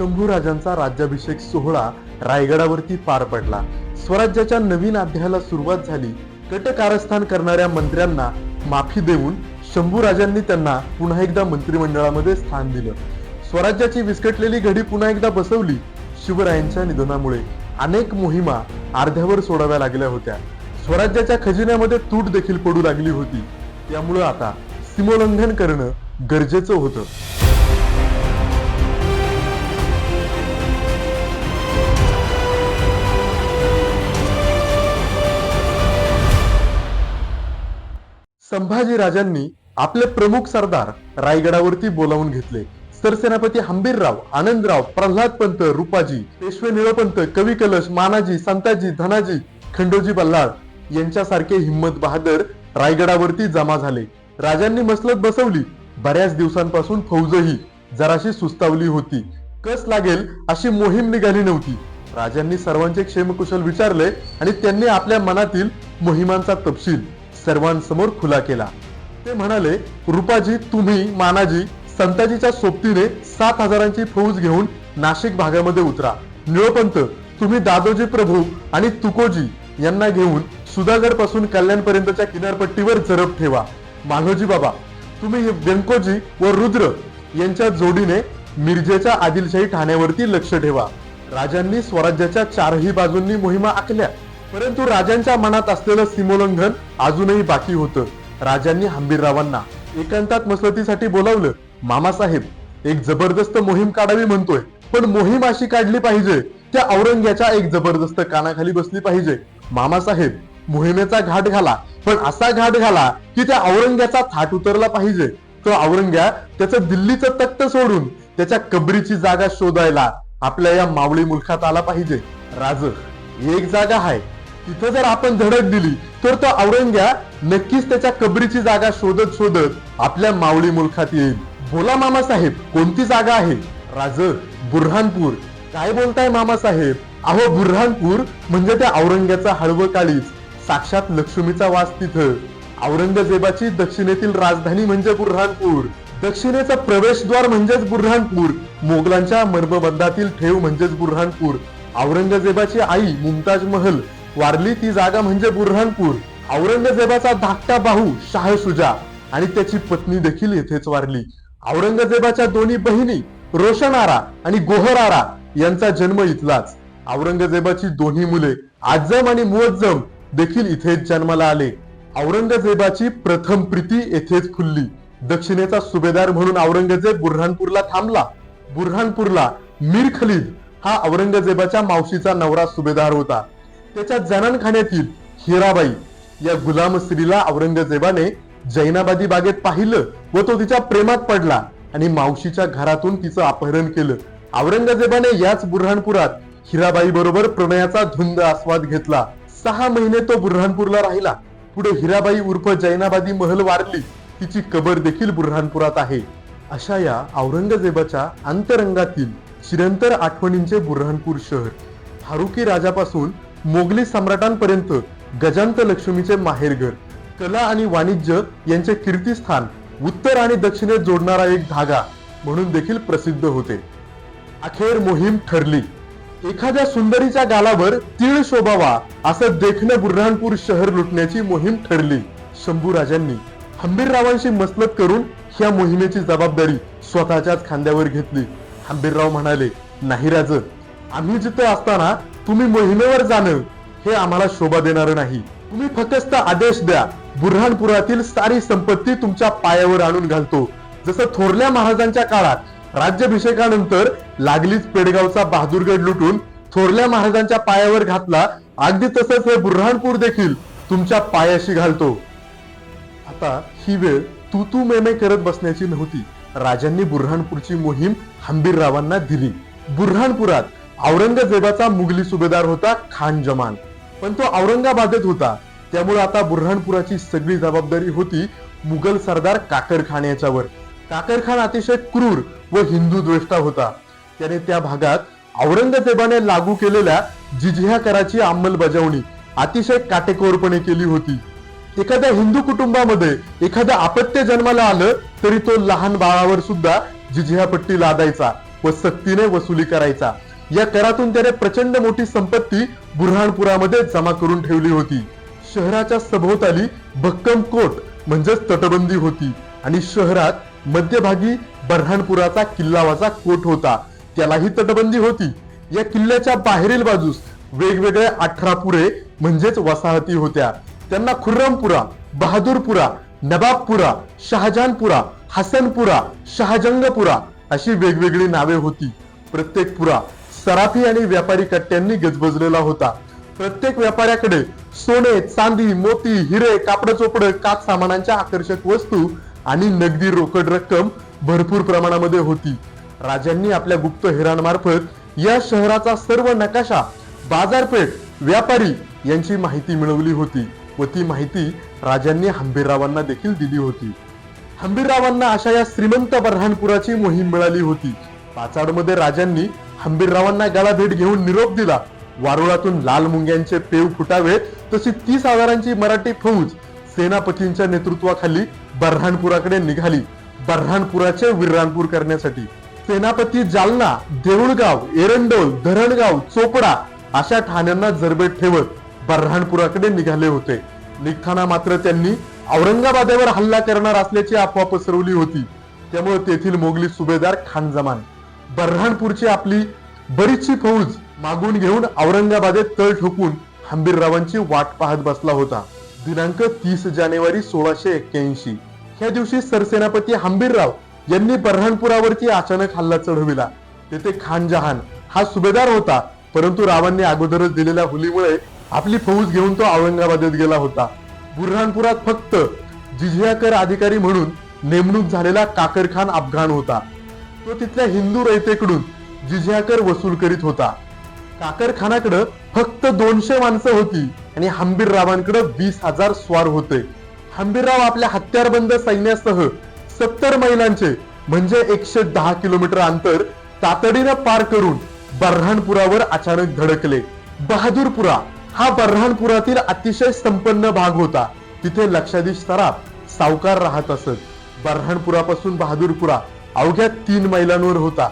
शंभूराजांचा राज्याभिषेक सोहळा रायगडावरती पार पडला. स्वराज्याच्या नवीन अध्यायाला सुरुवात झाली. कट कारस्थान करणाऱ्या मंत्र्यांना माफी देऊन शंभूराजांनी त्यांना पुन्हा एकदा मंत्रिमंडळामध्ये स्थान दिलं. स्वराज्याची विस्कटलेली घडी पुन्हा एकदा बसवली शिवरायांच्या निधनामुळे. अनेक मोहिमा अर्ध्यावर सोडाव्या लागल्या होत्या. स्वराज्याच्या खजिन्यामध्ये तूट देखील पडू लागली होती. त्यामुळं आता सीमोल्लंघन करणं गरजेचं होतं. संभाजी राजांनी आपले प्रमुख सरदार रायगडावरती बोलावून घेतले. सरसेनापती हंबीरराव आनंदराव प्रल्हाद पंत रुपाजी पेशवे निळपंत कवी कलश मानाजी संताजी धनाजी खंडोजी बल्लाळ यांच्यासारखे हिंमत बहादर रायगडावरती जमा झाले. राजांनी मसलत बसवली. बऱ्याच दिवसांपासून फौजही जराशी सुस्तावली होती. कस लागेल अशी मोहीम निघाली नव्हती. राजांनी सर्वांचे क्षेमकुशल विचारले आणि त्यांनी आपल्या मनातील मोहिमांचा तपशील सर्वांसमोर खुला केला. ते म्हणाले रुपाजी तुम्ही मानाजी संताजीच्या सोबतीने सात हजारांची फौज घेऊन नाशिक भागामध्ये उतरा. निळोपंत तुम्ही दादोजी प्रभू आणि तुकोजी यांना घेऊन सुधागडपासून कल्याणपर्यंतच्या किनारपट्टीवर जरब ठेवा. माधोजी बाबा तुम्ही व्यंकोजी व रुद्र यांच्या जोडीने मिरजेच्या आदिलशाही ठाण्यावरती लक्ष ठेवा. राजांनी स्वराज्याच्या चारही बाजूंनी मोहिमा आखल्या. परंतु राजांच्या मनात असलेलं सीमोल्लंघन अजूनही बाकी होतं. राजांनी हंबीररावांना एकांतात मसलतीसाठी बोलावलं. मामासाहेब एक जबरदस्त मोहीम काढावी म्हणतोय पण मोहीम अशी काढली पाहिजे त्या औरंग्याच्या एक जबरदस्त कानाखाली बसली पाहिजे. मामासाहेब मोहिमेचा घाट घाला पण असा घाट घाला की त्या औरंग्याचा थाट उतरला पाहिजे. तो औरंग्या त्याचं दिल्लीचं तख्त सोडून त्याच्या कबरीची जागा शोधायला आपल्या या मावळी मुलखात आला पाहिजे. राज एक जागा आहे तिथं जर आपण धडक दिली तर तो औरंग्या नक्कीच त्याच्या कबरीची जागा शोधत शोधत आपल्या मावळी मुलखात येईल. बोला मामासाहेब कोणती जागा आहे? राज बुरहानपूर. काय बोलताय मामासाहेब अहो बुरहानपूर म्हणजे त्या औरंग्याचा हळव काळीच साक्षात लक्ष्मीचा वास तिथं. औरंगजेबाची दक्षिणेतील राजधानी म्हणजे बुरहानपूर. दक्षिणेचा प्रवेशद्वार म्हणजेच बुरहानपूर. मोगलांच्या मर्मबंधातील ठेव म्हणजेच बुरहानपूर. औरंगजेबाची आई मुमताज महल वारली ती जागा म्हणजे बुरहानपूर. औरंगजेबाचा धाकटा भाऊ शाह सुजा आणि त्याची पत्नी देखील येथेच वारली. औरंगजेबाच्या दोन्ही बहिणी रोशनारा आणि गोहरारा यांचा जन्म इथलाच. औरंगजेबाची दोन्ही मुले आजम आणि मुअज्जम देखील इथेच जन्माला आले. औरंगजेबाची प्रथम प्रीती येथेच खुलली. दक्षिणेचा सुभेदार म्हणून औरंगजेब बुरहानपूरला थांबला. बुरहानपूरला मीर खलीद हा औरंगजेबाच्या मावशीचा नवरा सुभेदार होता. त्याच्या जनानखान्यातील हिराबाई या गुलाम स्त्रीला औरंगजेबाने जैनाबादी बागेत पाहिलं व तो तिच्या प्रेमात पडला आणि मावशीच्या घरातून तिचं अपहरण केलं. औरंगजेबाने याच बुऱ्हाणपुरात हिराबाई बरोबर प्रणयाचा धुंद आस्वाद घेतला. सहा महिने तो बुऱ्हाणपूरला राहिला. पुढे हिराबाई उर्फ जैनाबादी महल वारली. तिची कबर देखील बुऱ्हाणपुरात आहे. अशा या औरंगजेबाच्या अंतरंगातील चिरंतर आठवणींचे बुरहानपूर शहर. फारुकी राजापासून मोगली सम्राटांपर्यंत गजांत लक्ष्मीचे माहेरघर कला आणि वाणिज्य यांचे कीर्तिस्थान उत्तर आणि दक्षिणेत जोडणारा एक धागा म्हणून देखील प्रसिद्ध होते. अखेर मोहीम ठरली. एखाद्या सुंदरीच्या गालावर तीळ शोभावा असं देखणं बुरहानपूर शहर लुटण्याची मोहीम ठरली. शंभू राजांनी हंबीररावांशी मसलत करून ह्या मोहिमेची जबाबदारी स्वतःच्याच खांद्यावर घेतली. हंबीरराव म्हणाले नाही राज आम्ही जिथं असताना तुम्ही मोहिमेवर जाणं हे आम्हाला शोभा देणार नाही. तुम्ही फक्त आदेश द्या. बुरहानपुरातील सारी संपत्ती तुमच्या पायावर आणून घालतो. जसं थोरल्या महाराजांच्या काळात राज्याभिषेकानंतर लागलीच पेडगावचा बहादूरगड लुटून थोरल्या महाराजांच्या पायावर घातला अगदी तसंच हे बुरहानपूर देखील तुमच्या पायाशी घालतो. आता ही वेळ तू तू मेमे करत बसण्याची नव्हती. राजांनी बुरहानपूरची मोहीम हंबीररावांना दिली. बुरहानपुरात औरंगजेबाचा मुघली सुभेदार होता खान जमान. पण तो औरंगाबादेत होता. त्यामुळे आता बुरहाणपुराची सगळी जबाबदारी होती मुघल सरदार काकर खान याच्यावर. काकर खान अतिशय क्रूर व हिंदू द्वेष्टा होता. त्याने त्या भागात औरंगजेबाने लागू केलेल्या जिजह्या कराची अंमलबजावणी अतिशय काटेकोरपणे केली होती. एखाद्या हिंदू कुटुंबामध्ये एखादं अपत्य जन्माला आलं तरी तो लहान बाळावर सुद्धा जिझिया पट्टी लादायचा व सक्तीने वसुली करायचा. या करातून त्याने प्रचंड मोठी संपत्ती बुरहाणपुरामध्ये जमा करून ठेवली होती. शहराच्या सभोवताली भक्कम कोट म्हणजेच तटबंदी होती आणि शहरात मध्यभागी बऱ्हाणपुराचा किल्लावाचा कोट होता. त्यालाही तटबंदी होती. या किल्ल्याच्या बाहेरील बाजूस वेगवेगळ्या अठरा पुरे म्हणजेच वसाहती होत्या. त्यांना खुर्रमपुरा बहादूरपुरा नबाबपुरा शहाजहानपुरा हसनपुरा शहाजंगपुरा अशी वेगवेगळी नावे होती. प्रत्येक पुरा सराफी आणि व्यापारी कट्ट्यांनी गजबजलेला होता. प्रत्येक व्यापाऱ्याकडे सोने चांदी मोती हिरे कापड चोपड काच सामानांच्या आकर्षक वस्तू आणि नगदी रोकड रक्कम भरपूर प्रमाणामध्ये होती. राजांनी आपल्या गुप्त हेरांमार्फत या शहराचा सर्व नकाशा बाजारपेठ व्यापारी यांची माहिती मिळवली होती व ती माहिती राजांनी हंबीररावांना देखील दिली होती. हंबीररावांना अशा या श्रीमंत बऱ्हाणपुराची मोहीम मिळाली होती. पाचाडमध्ये राजांनी हंबीररावांना गाला भेट घेऊन निरोप दिला. वारुळातून लाल मुंग्यांचे पेव फुटावे तशी तीस हजारांची मराठी फौज सेनापतींच्या नेतृत्वाखाली बऱ्हाणपुराकडे निघाली. बऱ्हाणपुराचे विर्राणपूर करण्यासाठी. सेनापती जालना देऊळगाव एरंडोल धरणगाव चोपडा अशा ठाण्यांना जरबेट ठेवत बऱ्हाणपुराकडे निघाले होते. निघताना मात्र त्यांनी औरंगाबादेवर हल्ला करणार असल्याची अफवा पसरवली होती. त्यामुळे तेथील मोगली सुभेदार खान जमान बऱ्हाणपूरची आपली बरीचशी फौज मागून घेऊन औरंगाबादेत तळ ठोकून हंबीररावांची वाट पाहत बसला होता. दिनांक तीस जानेवारी सोळाशे एक्क्याऐंशी. ह्या दिवशी सरसेनापती हंबीरराव यांनी बऱ्हाणपुरावरती अचानक हल्ला चढविला. तेथे खान जहान हा सुभेदार होता परंतु रावांनी अगोदरच दिलेल्या हुलीमुळे आपली फौज घेऊन तो औरंगाबादेत गेला होता. बुरहानपुरात फक्त जिझियाकर अधिकारी म्हणून नेमणूक झालेला काकर खान अफगाण होता. तो तिथल्या हिंदू रयतेकडून जिझ्याकर वसूल करीत होता. काकरखानाकडं फक्त दोनशे माणसं होती आणि हंबीररावांकडे वीस हजार स्वार होते. हंबीरराव आपल्या हत्यारबंद सैन्यासह सत्तर मैलांचे म्हणजे एकशे दहा किलोमीटर अंतर तातडीनं पार करून बऱ्हाणपुरावर अचानक धडकले. बहादूरपुरा हा बऱ्हाणपुरातील अतिशय संपन्न भाग होता. तिथे लक्षाधीश सराफ सावकार राहत असत. बऱ्हाणपुरापासून बहादूरपुरा अवघ्या तीन मैलांवर होता.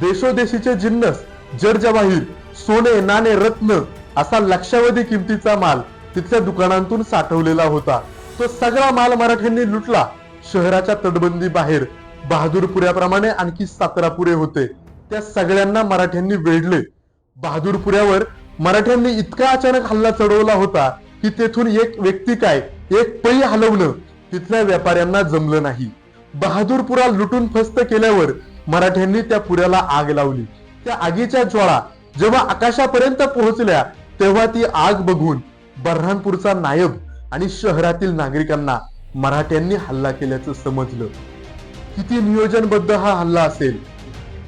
देशोदेशीचे जिन्नस जर्जवाहीर सोने नाणे रत्न असा लक्षावधी किमतीचा माल तिथल्या दुकानांतून साठवलेला होता. तो सगळा माल मराठ्यांनी लुटला. शहराच्या तटबंदी बाहेर बहादूरपुऱ्याप्रमाणे आणखी सातारापुरे होते. त्या सगळ्यांना मराठ्यांनी वेढले. बहादूरपुऱ्यावर मराठ्यांनी इतका अचानक हल्ला चढवला होता की तेथून एक व्यक्ती काय एक पै हलवणं तिथल्या व्यापाऱ्यांना जमलं नाही. बहादूरपुरा लुटून फस्त केल्यावर मराठ्यांनी त्या पुऱ्याला आग लावली. त्या आगीच्या ज्वाळा जेव्हा आकाशापर्यंत पोहोचल्या तेव्हा ती आग बघून बऱ्हाणपूरचा नायब आणि शहरातील नागरिकांना मराठ्यांनी हल्ला केल्याचं समजलं. किती नियोजनबद्ध हा हल्ला असेल?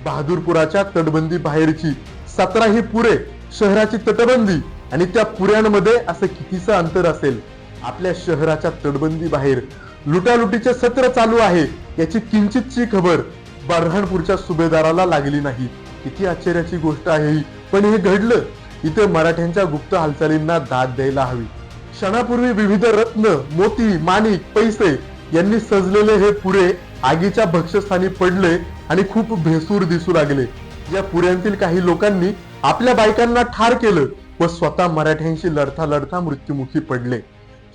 बहादूरपुराच्या तटबंदी बाहेरची सतरा ही पुरे शहराची तटबंदी आणि त्या पुऱ्यांमध्ये असं कितीचं अंतर असेल? आपल्या शहराच्या तटबंदी बाहेर लुटालुटीचे सत्र चालू आहे याची किंचितची खबर बऱ्हाणपूरच्या सुभेदाराला लागली नाही. किती आश्चर्याची गोष्ट आहे ही. पण हे घडलं. इथे मराठ्यांच्या गुप्त हालचालींना दाद द्यायला हवी. क्षणापूर्वी विविध रत्न मोती माणिक पैसे यांनी सजलेले हे पुरे आगीच्या भक्षस्थानी पडले आणि खूप भेसूर दिसू लागले. या पुऱ्यांतील काही लोकांनी आपल्या बायकांना ठार केलं व स्वतः मराठ्यांशी लढता लढता मृत्युमुखी पडले.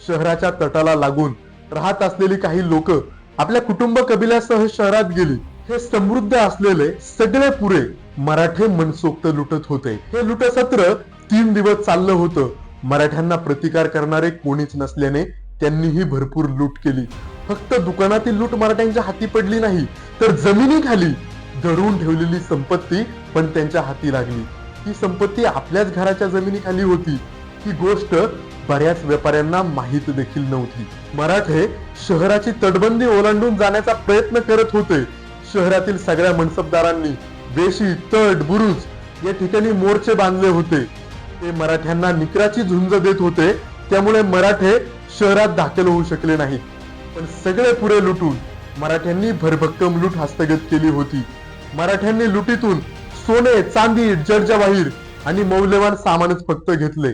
शहराच्या तटाला लागून राहत असलेली काही लोक आपल्या कुटुंब कबिल्यासह शहरात गेली. हे समृद्ध असलेले सगळे पुरे मराठे मनसोक्त लुटत होते. हे लुटसत्र तीन दिवस चाललं होतं. मराठ्यांना प्रतिकार करणारे कोणीच नसल्याने त्यांनीही भरपूर लूट केली. फक्त दुकानातील लूट मराठ्यांच्या हाती पडली नाही तर जमिनीखाली धरून ठेवलेली संपत्ती पण त्यांच्या हाती लागली. ही संपत्ती आपल्याच घराच्या जमिनीखाली होती. ही गोष्ट बऱ्याच व्यापाऱ्यांना माहीत देखील नव्हती. मराठे शहराची तटबंदी ओलांडून जाण्याचा प्रयत्न करत होते. शहरातील सगळ्या मनसबदारांनी बेशी तट बुरुज या ठिकाणी मोर्चे बांधले होते. ते मराठ्यांना निकराची झुंज देत होते. त्यामुळे मराठे शहरात दाखल होऊ शकले नाहीत. पण सगळे पुरे लुटून मराठ्यांनी भरभक्कम लूट हस्तगत केली होती. मराठ्यांनी लुटीतून सोने चांदी जर्जवाहीर आणि मौल्यवान सामानच फक्त घेतले.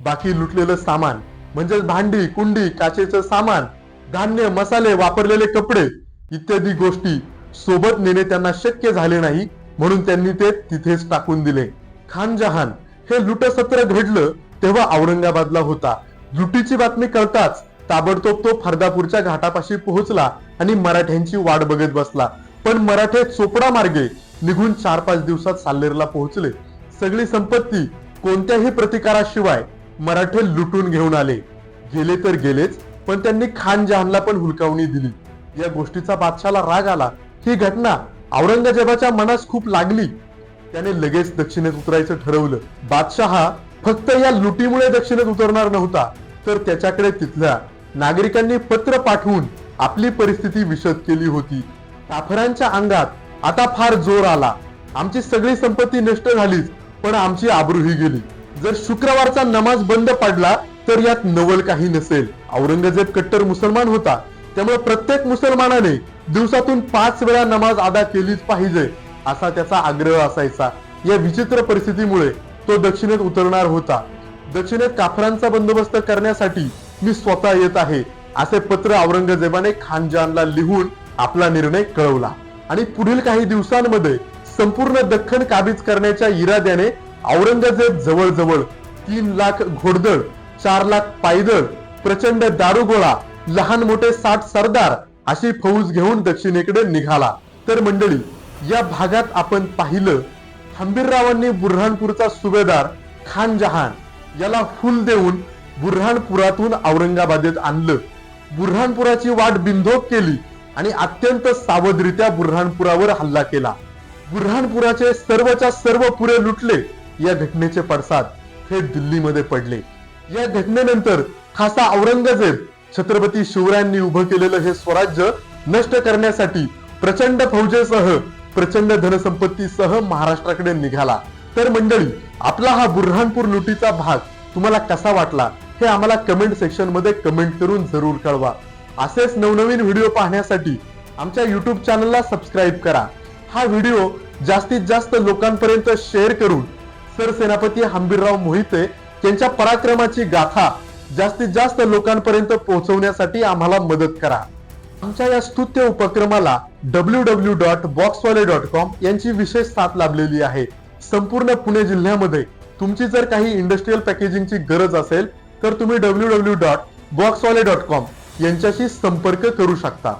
बाकी लुटलेलं सामान म्हणजेच भांडी कुंडी काचेचं सामान धान्य मसाले वापरलेले कपडे इत्यादी गोष्टी सोबत नेणे त्यांना शक्य झाले नाही म्हणून त्यांनी ते तिथेच टाकून दिले. खान जहान हे लुटसत्र घडलं तेव्हा औरंगाबादला होता. लुटीची बातमी कळताच ताबडतोब तो फरदापूरच्या घाटापाशी पोहोचला आणि मराठ्यांची वाट बघत बसला. पण मराठे चोपडा मार्गे निघून चार पाच दिवसात साल्लेरला पोहोचले. सगळी संपत्ती कोणत्याही प्रतिकाराशिवाय मराठे लुटून घेऊन आले. गेले तर गेलेच पण त्यांनी खान जहानला पण हुलकावणी दिली. या गोष्टीचा बादशाला राग आला. ही घटना औरंगजेबाच्या मनास खूप लागली. त्याने लगेच दक्षिणेत उतरायचं ठरवलं. बादशाह फक्त या लुटीमुळे दक्षिणेत उतरणार नव्हता तर त्याच्याकडे तिथल्या नागरिकांनी पत्र पाठवून आपली परिस्थिती विशद केली होती. काफरांच्या अंगात आता फार जोर आला. आमची सगळी संपत्ती नष्ट झालीच पण आमची आबरूही गेली. जर शुक्रवारचा नमाज बंद पडला तर यात नवल काही नसेल. औरंगजेब कट्टर मुसलमान होता. त्यामुळे प्रत्येक मुसलमानाने दिवसातून पाच वेळा नमाज अदा केलीच पाहिजे असा त्याचा आग्रह असायचा. या विचित्र परिस्थितीमुळे तो दक्षिणेत उतरणार होता. दक्षिणेत काफरांचा बंदोबस्त करण्यासाठी मी स्वतः येत आहे असे पत्र औरंगजेबाने खानजानला लिहून आपला निर्णय कळवला. आणि पुढील काही दिवसांमध्ये संपूर्ण दख्खन काबीज करण्याच्या इराद्याने औरंगजेब जवळजवळ तीन लाख घोडदळ चार लाख पायदळ प्रचंड दारुगोळा लहान मोठे साठ सरदार अशी फौज घेऊन दक्षिणेकडे निघाला. तर मंडळी या भागात आपण पाहिलं हंबीररावांनी बुरहानपूरचा सुभेदार खान जहान याला फुल देऊन बुरहानपुरातून औरंगाबादेत आणलं. बुरहानपुराची वाट बिंदोक केली आणि अत्यंत सावधरित्या बुरहानपुरावर हल्ला केला. बुरहानपुराचे सर्वच्या सर्व पुरे लुटले. या घटनेचे पडसाद थेट दिल्लीमध्ये पडले. या घटनेनंतर खासा औरंगजेब छत्रपती शिवरायांनी उभं केलेलं हे स्वराज्य नष्ट करण्यासाठी प्रचंड फौजेसह प्रचंड धनसंपत्तीसह महाराष्ट्राकडे निघाला. तर मंडळी आपला हा बुरहानपूर लुटीचा भाग तुम्हाला कसा वाटला? हे आम्हाला कमेंट सेक्शनमध्ये कमेंट करून जरूर कळवा. असेच नवनवीन व्हिडिओ पाहण्यासाठी आमच्या युट्यूब चॅनलला सबस्क्राईब करा. हा व्हिडिओ जास्तीत जास्त लोकांपर्यंत शेअर करून सरसेनापती हंबीरराव मोहिते यांच्या पराक्रमाची गाथा जास्तीत जास्त लोकांपर्यंत पोहोचवण्यासाठी आम्हाला मदत करा. आमच्या या स्तुत्य उपक्रमाला W W dot Boxwale dot com यांची विशेष साथ लाभलेली आहे. संपूर्ण पुणे जिल्ह्यामध्ये तुमची जर काही इंडस्ट्रीयल पॅकेजिंगची गरज असेल तर तुम्ही W W dot Boxwale dot com यांच्याशी संपर्क करू शकता.